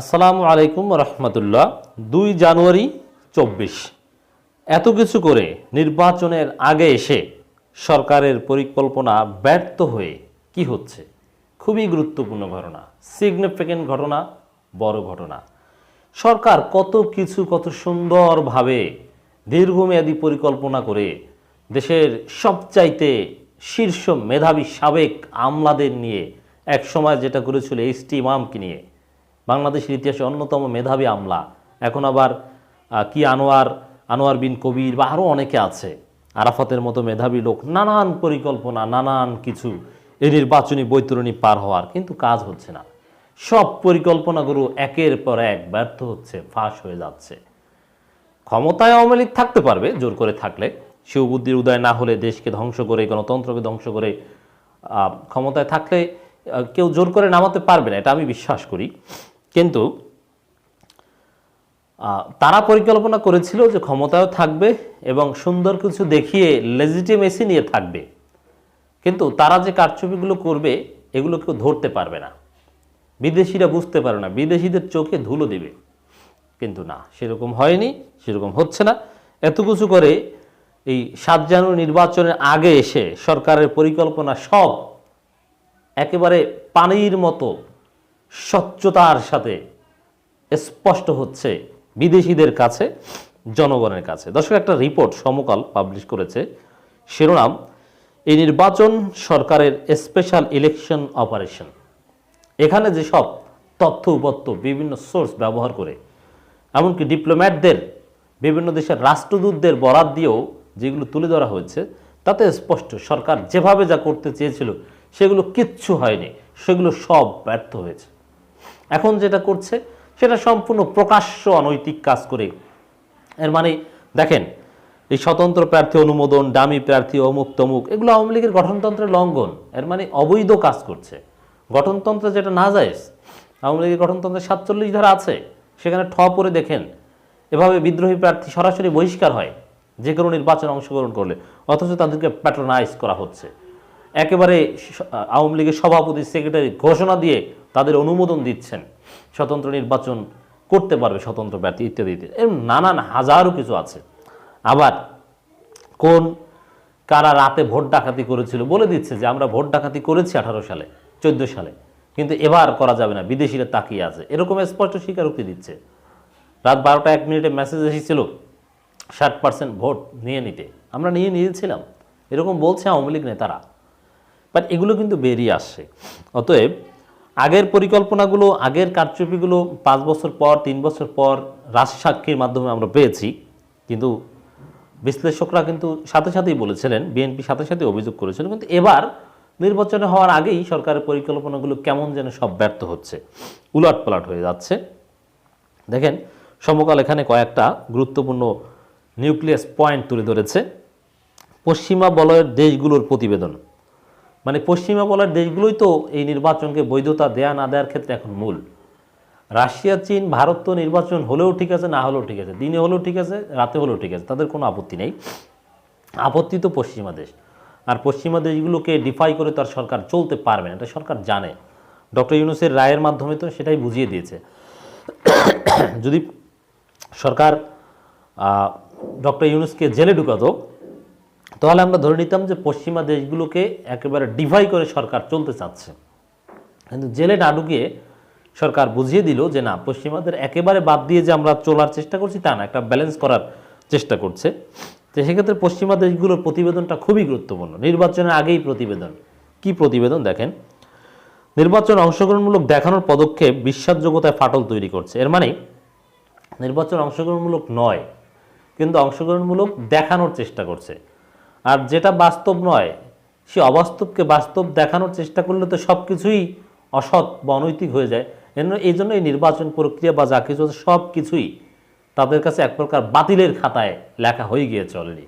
আসসালামু আলাইকুম রহমতুল্লাহ, দুই জানুয়ারি চব্বিশ। এত কিছু করে নির্বাচনের আগে এসে সরকারের পরিকল্পনা ব্যর্থ হয়ে কি হচ্ছে? খুবই গুরুত্বপূর্ণ ঘটনা সিগনিফিক্যান্ট ঘটনা, বড় ঘটনা। সরকার কত কিছু, কত সুন্দরভাবে দীর্ঘমেয়াদী পরিকল্পনা করে দেশের সবচাইতে শীর্ষ মেধাবী সাবেক আমলাদের নিয়ে এক সময় যেটা করেছিল এইচ টি ইমামকে নিয়ে বাংলাদেশের ইতিহাসে অন্যতম মেধাবী আমলা। এখন আবার কি আনোয়ার আনোয়ার বিন কবির বা আরও অনেকে আছে। আরাফাতের মতো মেধাবী লোক, নানান পরিকল্পনা, নানান কিছু এই নির্বাচনী বৈতরণী পার হওয়ার কিন্তু কাজ হচ্ছে না। সব পরিকল্পনাগুলো একের পর এক ব্যর্থ হচ্ছে, ফাঁস হয়ে যাচ্ছে। ক্ষমতায় আওয়ামী লীগ থাকতে পারবে, জোর করে থাকলে। শিববুদ্ধির উদয় না হলে দেশকে ধ্বংস করে, গণতন্ত্রকে ধ্বংস করে ক্ষমতায় থাকলে কেউ জোর করে নামাতে পারবে না, এটা আমি বিশ্বাস করি। কিন্তু তারা পরিকল্পনা করেছিল যে ক্ষমতায়ও থাকবে এবং সুন্দর কিছু দেখিয়ে লেজিটিমেসি নিয়ে থাকবে। কিন্তু তারা যে কারচুপিগুলো করবে, এগুলো কেউ ধরতে পারবে না। বিদেশিরা বুঝতে পারে না, বিদেশিদের চোখে ধুলো দেবে। কিন্তু না, সেরকম হয়নি, সেরকম হচ্ছে না। এত কিছু করে এই সাত জানুয়ারি নির্বাচনের আগে এসে সরকারের পরিকল্পনা সব একেবারে পানির মতো স্বচ্ছতার সাথে স্পষ্ট হচ্ছে বিদেশিদের কাছে, জনগণের কাছে। দর্শক, একটা রিপোর্ট সমকাল পাবলিশ করেছে। শিরোনাম এই নির্বাচন সরকারের স্পেশাল ইলেকশন অপারেশন। এখানে যেসব তথ্য, উপত্য, বিভিন্ন সোর্স ব্যবহার করে, এমনকি ডিপ্লোম্যাটদের, বিভিন্ন দেশের রাষ্ট্রদূতদের বরাত দিয়েও যেগুলো তুলে ধরা হয়েছে, তাতে স্পষ্ট, সরকার যেভাবে যা করতে চেয়েছিল, সেগুলো কিচ্ছু হয়নি, সেগুলো সব ব্যর্থ হয়েছে। এখন যেটা করছে, সেটা সম্পূর্ণ প্রকাশ্য অনৈতিক কাজ করে। এর মানে দেখেন, এই স্বতন্ত্র প্রার্থী অনুমোদন ডামি প্রার্থী, অমুক তমুক, এগুলো আওয়ামী লীগের গঠনতন্ত্রের লঙ্ঘন। এর মানে অবৈধ কাজ করছে। গঠনতন্ত্রে যেটা না যায়, আওয়ামী লীগের গঠনতন্ত্রে সাতচল্লিশ ধারা আছে, সেখানে ঠ পরে দেখেন, এভাবে বিদ্রোহী প্রার্থী সরাসরি বহিষ্কার হয়, যে কোনো নির্বাচনে অংশগ্রহণ করলে, অথচ তাদেরকে প্যাট্রোনাইজ করা হচ্ছে। একেবারে আওয়ামী লীগের সভাপতি সেক্রেটারি ঘোষণা দিয়ে তাদের অনুমোদন দিচ্ছেন। স্বতন্ত্র নির্বাচন করতে পারবে স্বতন্ত্র প্রার্থী ইত্যাদি এরকম নানান হাজারো কিছু আছে। আবার কোন কারা রাতে ভোট ডাকাতি করেছিল বলে দিচ্ছে যে আমরা ভোট ডাকাতি করেছি আঠারো সালে, চোদ্দ সালে। কিন্তু এবার করা যাবে না, বিদেশিরা তাকিয়ে আছে। এরকম স্পষ্ট স্বীকারোক্তি দিচ্ছে। রাত বারোটা এক মিনিটে মেসেজ এসেছিল, ষাট পার্সেন্ট ভোট নিয়ে নিতে। আমরা নিয়ে নিয়েছিলাম। এরকম বলছে আওয়ামী লীগ নেতারা। বাট এগুলো কিন্তু বেরিয়ে আসছে। অতএব আগের পরিকল্পনাগুলো, আগের কারচুপিগুলো পাঁচ বছর পর, তিন বছর পর রাজসাক্ষীর মাধ্যমে আমরা পেয়েছি। কিন্তু বিশ্লেষকরা কিন্তু সাথে সাথেই বলেছিলেন, বিএনপি সাথে সাথে অভিযোগ করেছিল। কিন্তু এবার নির্বাচনে হওয়ার আগেই সরকারের পরিকল্পনাগুলো কেমন যেন সব ব্যর্থ হচ্ছে উলট পালট হয়ে যাচ্ছে। দেখেন, সমকাল এখানে কয়েকটা গুরুত্বপূর্ণ নিউক্লিয়াস পয়েন্ট তুলে ধরেছে। পশ্চিমা বলয়ের দেশগুলোর প্রতিবেদন। মানে পশ্চিমা বলার দেশগুলোই তো এই নির্বাচনকে বৈধতা দেয়া না দেওয়ার ক্ষেত্রে এখন মূল। রাশিয়া, চীন, ভারত তো নির্বাচন হলেও ঠিক আছে, না হলেও ঠিক আছে। দিনে হলেও ঠিক আছে, রাতে হলেও ঠিক আছে, তাদের কোনো আপত্তি নেই। আপত্তি তো পশ্চিমা দেশ। আর পশ্চিমা দেশগুলোকে ডিফাই করে তার সরকার চলতে পারবে না, এটা সরকার জানে। ডক্টর ইউনুসের রায়ের মাধ্যমে তো সেটাই বুঝিয়ে দিয়েছে। যদি সরকার ডক্টর ইউনুসকে জেলে ঢুকাতো তাহলে আমরা ধরে নিতাম যে পশ্চিমা দেশগুলোকে একেবারে ডিভাই করে সরকার চলতে চাচ্ছে। কিন্তু জেলে না ঢুকিয়ে সরকার বুঝিয়ে দিল যে না, পশ্চিমাদের একেবারে বাদ দিয়ে যে আমরা চলার চেষ্টা করছি তা না, একটা ব্যালেন্স করার চেষ্টা করছে। তো সেক্ষেত্রে পশ্চিমা দেশগুলোর প্রতিবেদনটা খুবই গুরুত্বপূর্ণ। নির্বাচনের আগেই প্রতিবেদন। কি প্রতিবেদন দেখেন? নির্বাচন অংশগ্রহণমূলক দেখানোর পদক্ষেপ বিশ্বাসযোগ্যতায় ফাটল তৈরি করছে। এর মানে নির্বাচন অংশগ্রহণমূলক নয়, কিন্তু অংশগ্রহণমূলক দেখানোর চেষ্টা করছে। আর যেটা বাস্তব নয়, সে অবাস্তবকে বাস্তব দেখানোর চেষ্টা করলে তো সব কিছুই অসৎ বা অনৈতিক হয়ে যায়। এই জন্য এই নির্বাচন প্রক্রিয়া বা যা কিছু সব কিছুই তাদের কাছে এক প্রকার বাতিলের খাতায় লেখা হয়ে গিয়েছে অলরেডি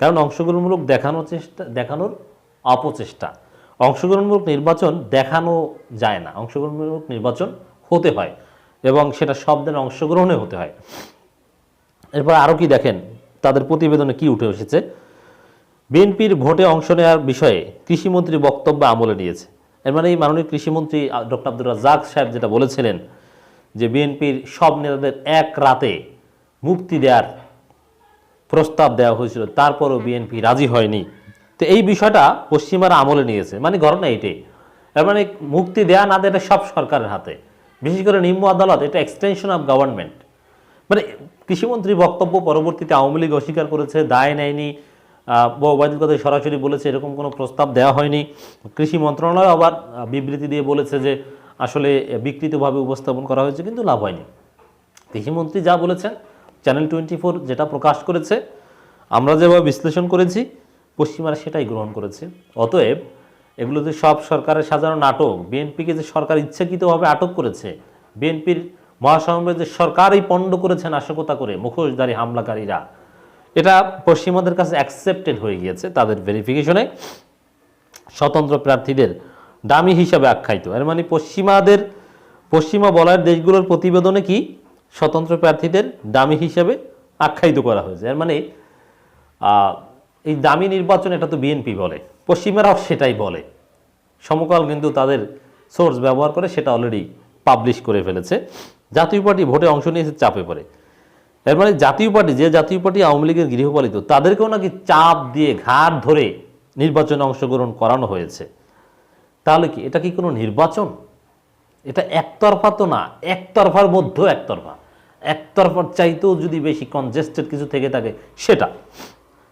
কারণ অংশগ্রহণমূলক দেখানোর চেষ্টা, দেখানোর অপচেষ্টা। অংশগ্রহণমূলক নির্বাচন দেখানো যায় না। অংশগ্রহণমূলক নির্বাচন হতে হয় এবং সেটা সব দিনের অংশগ্রহণে হতে হয়। এরপর আরও কি দেখেন? তাদের প্রতিবেদনে কি উঠে এসেছে? বিএনপির ভোটে অংশ নেওয়ার বিষয়ে কৃষিমন্ত্রী বক্তব্য আমলে নিয়েছে। এর মানে এই মাননীয় কৃষিমন্ত্রী ডক্টর আব্দুর রাজাক সাহেব যেটা বলেছিলেন যে বিএনপির সব নেতাদের এক রাতে মুক্তি দেওয়ার প্রস্তাব দেওয়া হয়েছিল, তারপরও বিএনপি রাজি হয়নি। তো এই বিষয়টা পশ্চিমারা আমলে নিয়েছে মানে ঘটনা এটাই। এর মানে মুক্তি দেয়া না দেওয়া সব সরকারের হাতে। বিশেষ করে নিম্ন আদালত, এটা এক্সটেনশন অফ গভর্নমেন্ট মানে কৃষিমন্ত্রী বক্তব্য পরবর্তীতে আওয়ামী লীগ অস্বীকার করেছে, দায় নেয়নি। ওবায়দুল কাদের সরাসরি বলেছে, এরকম কোনো প্রস্তাব দেওয়া হয়নি। কৃষি মন্ত্রণালয় আবার বিবৃতি দিয়ে বলেছে যে, আসলে বিকৃতভাবে উপস্থাপন করা হয়েছে, কিন্তু লাভ হয়নি। কৃষিমন্ত্রী যা বলেছেন চ্যানেল টোয়েন্টি যেটা প্রকাশ করেছে, আমরা যেভাবে বিশ্লেষণ করেছি, পশ্চিমারা সেটাই গ্রহণ করেছে। অতএব, এগুলো যে সব সরকারের সাজানো নাটক, বিএনপিকে যে সরকার ইচ্ছাকৃতভাবে আটক করেছে, বিএনপির মহাসমাবেশ যে সরকারই পণ্ড করেছেন নাশকতা করে মুখোশধারী হামলাকারীরা এটা পশ্চিমাদের কাছে অ্যাকসেপ্টেড হয়ে গিয়েছে তাদের ভেরিফিকেশনে স্বতন্ত্র প্রার্থীদের দামি হিসাবে আখ্যায়িত। এর মানে পশ্চিমাদের, পশ্চিমা বলয়ের দেশগুলোর প্রতিবেদনে কি? স্বতন্ত্র প্রার্থীদের দামি হিসাবে আখ্যায়িত করা হয়েছে। এর মানে এই দামি নির্বাচন এটা তো বিএনপি বলে। পশ্চিমারাও সেটাই বলে। সমকাল কিন্তু তাদের সোর্স ব্যবহার করে সেটা অলরেডি পাবলিশ করে ফেলেছে। জাতীয় পার্টি ভোটে অংশ নিয়েছে চাপে পড়ে। এর মানে জাতীয় পার্টি, যে জাতীয় পার্টি আওয়ামী লীগের গৃহপালিত, তাদেরকেও নাকি চাপ দিয়ে ঘাট ধরে নির্বাচনে অংশগ্রহণ করানো হয়েছে। তাহলে কি এটা কি কোনো নির্বাচন? এটা একতরফা তো না, একতরফার মধ্যেও একতরফা। একতরফার চাইতেও যদি বেশি কনজেস্টেড কিছু থেকে থাকে, সেটা।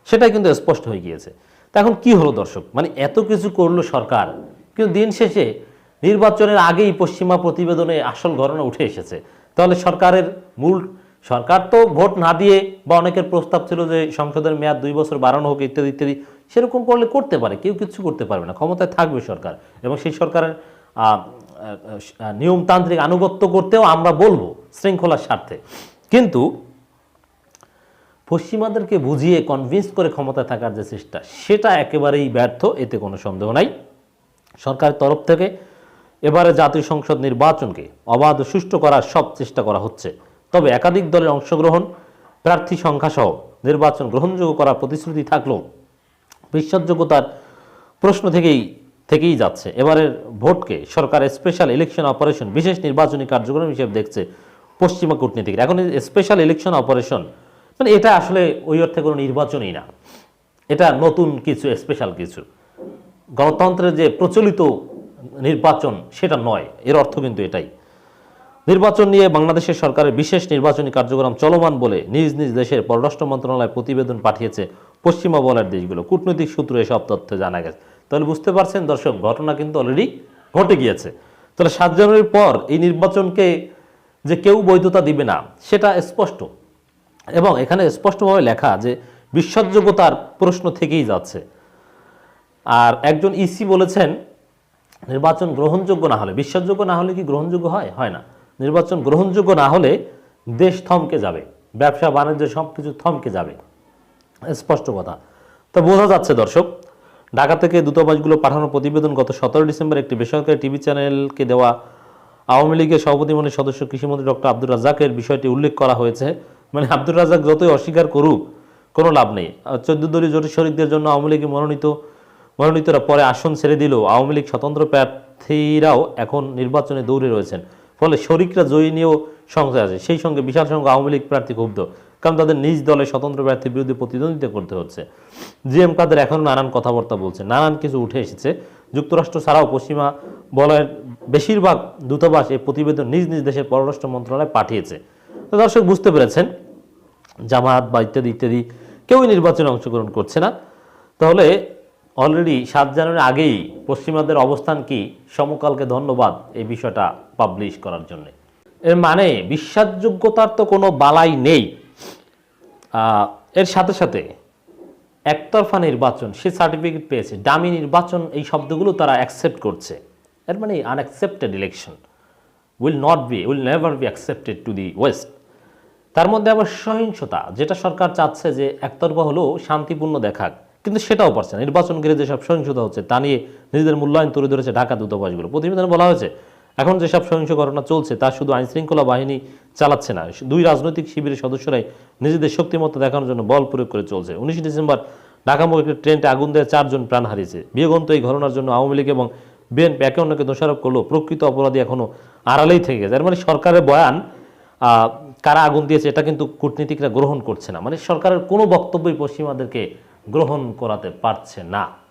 সেটাই কিন্তু স্পষ্ট হয়ে গিয়েছে। তা এখন কি হলো দর্শক? মানে এত কিছু করল সরকার, কিন্তু দিন শেষে নির্বাচনের আগেই পশ্চিমা প্রতিবেদনে আসল ঘটনা উঠে এসেছে। তাহলে সরকারের মূল সরকার তো ভোট না দিয়ে বা অনেকের প্রস্তাব ছিল যে সংসদের মেয়াদ দুই বছর বাড়ানো হোক, ইত্যাদি ইত্যাদি, সেরকম করলে করতে পারে, কেউ কিছু করতে পারবে না, ক্ষমতায় থাকবে সরকার এবং সেই সরকারের নিয়মতান্ত্রিক আনুগত্য করতেও আমরা বলব শৃঙ্খলার স্বার্থে। কিন্তু পশ্চিমাদেরকে বুঝিয়ে কনভিন্স করে ক্ষমতায় থাকার যে চেষ্টা, সেটা একেবারেই ব্যর্থ, এতে কোনো সন্দেহ নাই। সরকারের তরফ থেকে এবারে জাতীয় সংসদ নির্বাচনকে অবাধ সুষ্ঠু করার সব চেষ্টা করা হচ্ছে। তবে একাধিক দলের অংশগ্রহণ, প্রার্থী সংখ্যা সহ নির্বাচন গ্রহণযোগ্য করার প্রতিশ্রুতি থাকলেও বিশ্বাসযোগ্যতার প্রশ্ন থেকেই থেকেই যাচ্ছে। এবারের ভোটকে সরকারের স্পেশাল ইলেকশন অপারেশন বিশেষ নির্বাচনী কার্যক্রম হিসেবে দেখছে পশ্চিমা কূটনীতিক এখন স্পেশাল ইলেকশন অপারেশন মানে এটা আসলে ওই অর্থে কোনো নির্বাচনই না। এটা নতুন কিছু স্পেশাল কিছু। গণতন্ত্রের যে প্রচলিত নির্বাচন, সেটা নয়। এর অর্থ কিন্তু এটাই। নির্বাচন নিয়ে বাংলাদেশের সরকারের বিশেষ নির্বাচনী কার্যক্রম চলমান বলে নিজ নিজ দেশের পররাষ্ট্র মন্ত্রণালয় প্রতিবেদন পাঠিয়েছে পশ্চিমা বলার দেশগুলো। কূটনৈতিক সূত্রে এসব তথ্য জানা গেছে। তাহলে বুঝতে পারছেন দর্শক, ঘটনা কিন্তু অলরেডি ঘটে গিয়েছে। তাহলে সাত জানুয়ারির পর এই নির্বাচনকে যে কেউ বৈধতা দিবে না, সেটা স্পষ্ট। এবং এখানে স্পষ্টভাবে লেখা যে বিশ্বাসযোগ্যতার প্রশ্ন থেকেই যাচ্ছে। আর একজন ইসি বলেছেন, নির্বাচন গ্রহণযোগ্য না হলে বিশ্বাসযোগ্য না হলে কি গ্রহণযোগ্য হয়? হয় না। নির্বাচন গ্রহণযোগ্য না হলে দেশ থমকে যাবে। ব্যবসা, বাণিজ্য সব কিছু থমকে যাবে। স্পষ্ট কথা। তো বোঝা যাচ্ছে দর্শক, ঢাকা থেকে দূতাবাসগুলো পাঠানো প্রতিবেদন গত সতেরো ডিসেম্বর একটি বেসরকারি টিভি চ্যানেলকে দেওয়া আওয়ামী লীগের সভাপতিমণ্ডলীর সদস্য কৃষিমন্ত্রী ডক্টর আব্দুর রাজ্জাকের বিষয়টি উল্লেখ করা হয়েছে। মানে আব্দুর রাজাক যতই অস্বীকার করুক, কোনো লাভ নেই। চোদ্দ দলীয় জোটের শরিকদের জন্য আওয়ামী লীগে মনোনীত, মনোনীতরা পরে আসন ছেড়ে দিলেও আওয়ামী লীগ স্বতন্ত্র প্রার্থীরাও এখন নির্বাচনে দৌড়ে রয়েছেন। ফলে শরিকরা জয়ী নিয়েও সংশয় আছে। সেই সঙ্গে বিশাল সংখ্যক আওয়ামী লীগ প্রার্থী ক্ষুব্ধ। কারণ তাদের নিজ দলে স্বতন্ত্র প্রার্থীর বিরুদ্ধে প্রতিদ্বন্দ্বিতা করতে হচ্ছে। জি এম কাদের এখনও নানান কথাবার্তা বলছে। নানান কিছু উঠে এসেছে। যুক্তরাষ্ট্র ছাড়াও পশ্চিমা বলয়ের বেশিরভাগ দূতাবাস এই প্রতিবেদন নিজ নিজ দেশের পররাষ্ট্র মন্ত্রণালয় পাঠিয়েছে। তো দর্শক, বুঝতে পেরেছেন? জামাত বা ইত্যাদি ইত্যাদি কেউই নির্বাচনে অংশগ্রহণ করছে না। তাহলে অলরেডি সাত জানুয়ারি আগেই পশ্চিমাদের অবস্থান কি? সমকালকে ধন্যবাদ এই বিষয়টা পাবলিশ করার জন্য। এর মানে বিশ্বাসযোগ্যতার তো কোনো বালাই নেই। এর সাথে সাথে একতরফা নির্বাচন, সে সার্টিফিকেট পেয়েছে। ডামি নির্বাচন এই শব্দগুলো তারা অ্যাকসেপ্ট করছে। এর মানে unaccepted election will not be will never be accepted to the west তার মধ্যে আবার সহিংসতা, যেটা সরকার চাচ্ছে যে একতরফা হলেও শান্তিপূর্ণ দেখাক। কিন্তু সেটাও পারছে না। নির্বাচন ঘিরে যেসব সহিংসতা হচ্ছে, তা নিয়ে নিজেদের মূল্যায়ন তুলে ধরেছে ঢাকা দূতাবাসগুলো। প্রতিবেদনে বলা হয়েছে, এখন যেসব সহিংস ঘটনা চলছে, তা শুধু আইন শৃঙ্খলা বাহিনী চালাচ্ছে না। দুই রাজনৈতিক শিবিরের সদস্যরাই নিজেদের শক্তিমত্তা দেখানোর জন্য বল প্রয়োগ করে চলছে। উনিশে ডিসেম্বর ঢাকামুখী একটি ট্রেনটি আগুন দেয় চারজন প্রাণ হারিয়েছে। বিয়োগন্ত এই ঘটনার জন্য আওয়ামী লীগ এবং বিএনপি একে অন্যকে দোষারোপ করল প্রকৃত অপরাধী এখনও আড়ালেই থেকে গেছে। এর মানে সরকারের বয়ান কারা আগুন দিয়েছে, এটা কিন্তু কূটনীতিকরা গ্রহণ করছে না। মানে সরকারের কোনো বক্তব্যই পশ্চিমাদেরকে গ্রহণ করাতে পারছে না।